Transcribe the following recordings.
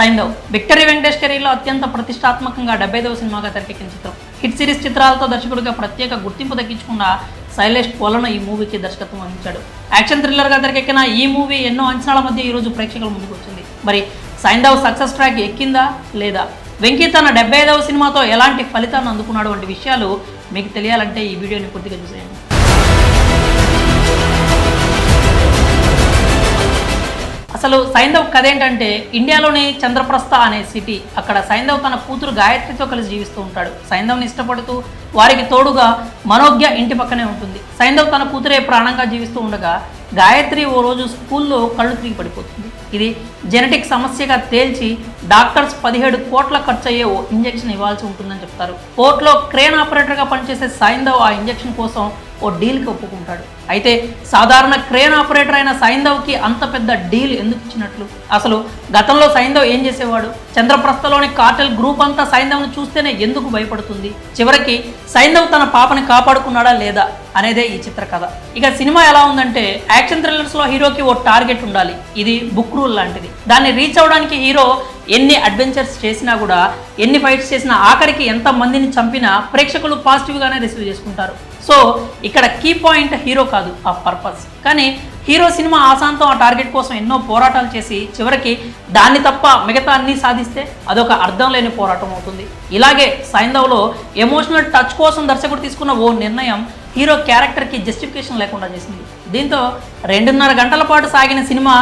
Saindhav victory Venkatesh కెరీర్లో అత్యంత ప్రతిష్టాత్మకంగా డెబ్బైదవ సినిమాగా తెరకెక్కిన చిత్రం. హిట్ సిరీస్ చిత్రాలతో దర్శకుడిగా ప్రత్యేక గుర్తింపు దక్కించుకున్న శైలేష్ పోలను ఈ మూవీకి దర్శకత్వం వహించాడు. యాక్షన్ థ్రిల్లర్గా తెరకెక్కిన ఈ మూవీ ఎన్నో అంచనాల మధ్య ఈరోజు ప్రేక్షకుల ముందుకు వచ్చింది. మరి సైంధవ్ సక్సెస్ ట్రాక్ ఎక్కిందా లేదా? వెంకీ తన డెబ్బై ఐదవ సినిమాతో ఎలాంటి ఫలితాన్ని అందుకున్నాడు వంటి విషయాలు మీకు తెలియాలంటే ఈ వీడియోని పూర్తిగా చూసేయండి. అసలు సైంధవ్ కథ ఏంటంటే ఇండియాలోని చంద్రప్రస్థ అనే సిటీ. అక్కడ సైంధవ్ తన కూతురు గాయత్రితో కలిసి జీవిస్తూ ఉంటాడు. సైంధవ్ని ఇష్టపడుతూ వారికి తోడుగా మనోజ్ఞ ఇంటి పక్కనే ఉంటుంది. సైంధవ్ తన కూతురే ప్రాణంగా జీవిస్తూ ఉండగా గాయత్రి ఓ రోజు స్కూల్లో కళ్ళు తిరిగి పడిపోతుంది. ఇది జెనెటిక్ సమస్యగా తేల్చి డాక్టర్స్ పదిహేడు కోట్ల ఖర్చు అయ్యే ఓ ఇంజెక్షన్ ఇవ్వాల్సి ఉంటుందని చెప్తారు. పోర్ట్లో క్రేన్ ఆపరేటర్గా పనిచేసే సైంధవ్ ఆ ఇంజెక్షన్ కోసం ఓ డీల్కి ఒప్పుకుంటాడు. అయితే సాధారణ క్రేన్ ఆపరేటర్ అయిన సైంధవ్కి అంత పెద్ద డీల్ ఎందుకు ఇచ్చినట్లు? అసలు గతంలో సైంధవ్ ఏం చేసేవాడు? చంద్రప్రస్థలోని కార్టెల్ గ్రూప్ అంతా సైంధవ్ను చూస్తేనే ఎందుకు భయపడుతుంది? చివరికి సైంధవ్ తన పాపని కాపాడుకున్నాడా లేదా అనేదే ఈ చిత్ర కథ. ఇక సినిమా ఎలా ఉందంటే యాక్షన్ థ్రిల్లర్స్లో హీరోకి ఓ టార్గెట్ ఉండాలి. ఇది బుక్ రూల్ లాంటిది. దాన్ని రీచ్ అవడానికి హీరో ఎన్ని అడ్వెంచర్స్ చేసినా కూడా ఎన్ని ఫైట్స్ చేసినా ఆఖరికి ఎంత మందిని చంపినా ప్రేక్షకులు పాజిటివ్గానే రిసీవ్ చేసుకుంటారు. సో ఇక్కడ కీ పాయింట్ హీరో కాదు ఆ పర్పస్ కానీ హీరో సినిమా ఆశాంతం ఆ టార్గెట్ కోసం ఎన్నో పోరాటాలు చేసి చివరికి దాన్ని తప్ప మిగతా అన్నీ సాధిస్తే అదొక అర్థం లేని పోరాటం అవుతుంది. ఇలాగే సైంధవ్లో ఎమోషనల్ టచ్ కోసం దర్శకుడు తీసుకున్న ఓ నిర్ణయం హీరో క్యారెక్టర్కి జస్టిఫికేషన్ లేకుండా చేసింది. దీంతో రెండున్నర గంటల పాటు సాగిన సినిమా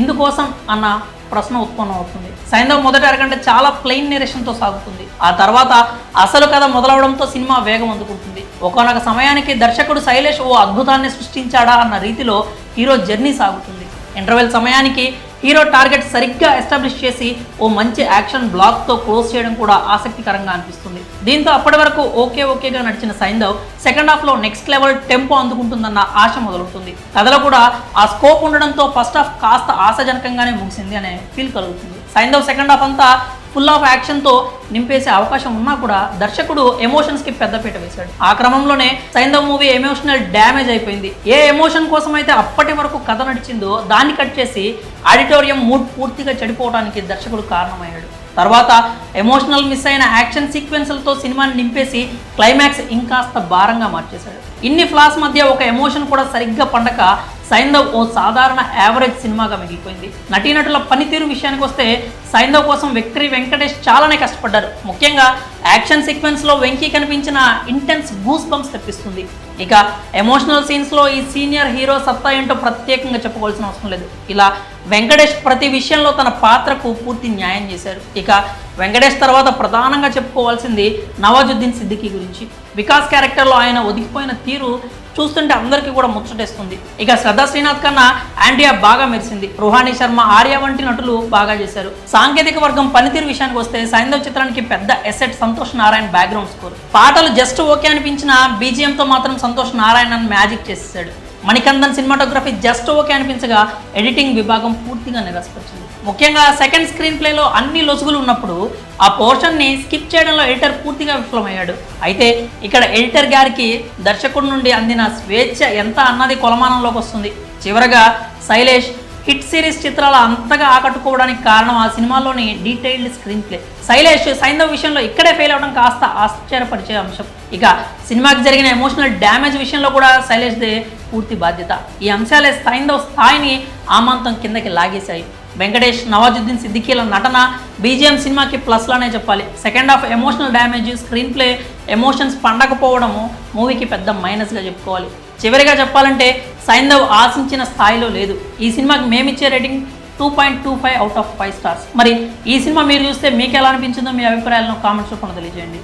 ఇందుకోసం అన్న ప్రశ్న ఉత్పన్నం అవుతుంది. సైంధవ్ మొదటి అరగంట చాలా ప్లెయిన్ నేరేషన్తో సాగుతుంది. ఆ తర్వాత అసలు కథ మొదలవడంతో సినిమా వేగం అందుకుంటుంది. ఒకనొక సమయానికి దర్శకుడు శైలేష్ ఓ అద్భుతాన్ని సృష్టించాడా అన్న రీతిలో హీరో జర్నీ సాగుతుంది. ఇంటర్వెల్ సమయానికి హీరో టార్గెట్ సరిగ్గా ఎస్టాబ్లిష్ చేసి ఓ మంచి యాక్షన్ బ్లాక్తో క్లోజ్ చేయడం కూడా ఆసక్తికరంగా అనిపిస్తుంది. దీంతో అప్పటి వరకు ఓకే ఓకేగా నడిచిన సైంధవ్ సెకండ్ హాఫ్లో నెక్స్ట్ లెవెల్ టెంపో అందుకుంటుందన్న ఆశ మొదలవుతుంది. కథలో కూడా ఆ స్కోప్ ఉండడంతో ఫస్ట్ హాఫ్ కాస్త ఆశాజనకంగానే ముగిసింది అనే ఫీల్ కలుగుతుంది. సైంధవ్ సెకండ్ హాఫ్ అంతా ఫుల్ ఆఫ్ యాక్షన్తో నింపేసే అవకాశం ఉన్నా కూడా దర్శకుడు ఎమోషన్స్కి పెద్దపీట వేశాడు. ఆ క్రమంలోనే సైంధవ్ మూవీ ఎమోషనల్ డ్యామేజ్ అయిపోయింది. ఏ ఎమోషన్ కోసం అయితే అప్పటి వరకు కథ నడిచిందో దాన్ని కట్ చేసి ఆడిటోరియం మూడ్ పూర్తిగా చెడిపోవడానికి దర్శకుడు కారణమయ్యాడు. తర్వాత ఎమోషనల్ మిస్ అయిన యాక్షన్ సీక్వెన్స్లతో సినిమాని నింపేసి క్లైమాక్స్ ఇంకాస్త భారంగా మార్చేశాడు. ఇన్ని ఫ్లాస్ మధ్య ఒక ఎమోషన్ కూడా సరిగ్గా పండక సైంధవ్ ఓ సాధారణ యావరేజ్ సినిమాగా మిగిలిపోయింది. నటీనటుల పనితీరు విషయానికి వస్తే సైంధవ్ కోసం విక్టరీ వెంకటేష్ చాలానే కష్టపడ్డారు. ముఖ్యంగా యాక్షన్ సీక్వెన్స్లో వెంకీ కనిపించిన ఇంటెన్స్ గూస్ బంప్స్ తెప్పిస్తుంది. ఇక ఎమోషనల్ సీన్స్లో ఈ సీనియర్ హీరో సత్తా ఏంటో ప్రత్యేకంగా చెప్పుకోవాల్సిన అవసరం లేదు. ఇలా వెంకటేష్ ప్రతి విషయంలో తన పాత్రకు పూర్తి న్యాయం చేశారు. ఇక వెంకటేష్ తర్వాత ప్రధానంగా చెప్పుకోవాల్సింది నవాజుద్దీన్ సిద్దికీ గురించి. వికాస్ క్యారెక్టర్లో ఆయన ఒదిగిపోయిన తీరు చూస్తుంటే అందరికీ కూడా ముచ్చటేస్తుంది. ఇక శ్రద్ధా శ్రీనాథ్ కన్నా ఆండ్రియా బాగా మెరిసింది. రుహానీ శర్మ ఆర్య వంటి నటులు బాగా చేశారు. సాంకేతిక వర్గం పనితీరు విషయానికి వస్తే సైంధవ్ చిత్రానికి పెద్ద asset Santhosh Narayana background score పాటలు జస్ట్ ఓకే అనిపించిన బీజిఎంతో మాత్రం సంతోష్ నారాయణ మ్యాజిక్ చేసేసాడు. మణికందన్ సినిమాటోగ్రఫీ జస్ట్ ఓకే అనిపించగా ఎడిటింగ్ విభాగం పూర్తిగా నిరాశపరిచింది. ముఖ్యంగా సెకండ్ స్క్రీన్ ప్లేలో అన్ని లొసుగులు ఉన్నప్పుడు ఆ పోర్షన్ని స్కిప్ చేయడంలో ఎడిటర్ పూర్తిగా విఫలమయ్యాడు. అయితే ఇక్కడ ఎడిటర్ గారికి దర్శకుడి నుండి అందిన స్వేచ్ఛ ఎంత అన్నది కొలమానంలోకి వస్తుంది. చివరగా శైలేష్ హిట్ సిరీస్ చిత్రాలు అంతగా ఆకట్టుకోవడానికి కారణం ఆ సినిమాలోని detailed screenplay. Sailesh Saindhav విషయంలో ఇక్కడే ఫెయిల్ అవడం కాస్త ఆశ్చర్యపరిచే అంశం. ఇక సినిమాకి జరిగిన ఎమోషనల్ డ్యామేజ్ విషయంలో కూడా శైలేష్దే పూర్తి బాధ్యత. ఈ అంశాలే సైంధవ స్థాయిని ఆమాంతం కిందకి లాగేశాయి. వెంకటేష్ నవాజుద్దీన్ సిద్దికీల నటన బీజిఎం సినిమాకి ప్లస్లానే చెప్పాలి. Second half emotional damage screenplay emotions పండకపోవడము మూవీకి పెద్ద మైనస్గా చెప్పుకోవాలి. చివరిగా చెప్పాలంటే సైంధవ్ ఆశించిన స్థాయిలో లేదు. ఈ సినిమాకి మేమిచ్చే rating two point two five out of five stars మరి ఈ సినిమా మీరు చూస్తే మీకు ఎలా అనిపించిందో మీ అభిప్రాయాలను కామెంట్స్ రూపంలో తెలియజేయండి.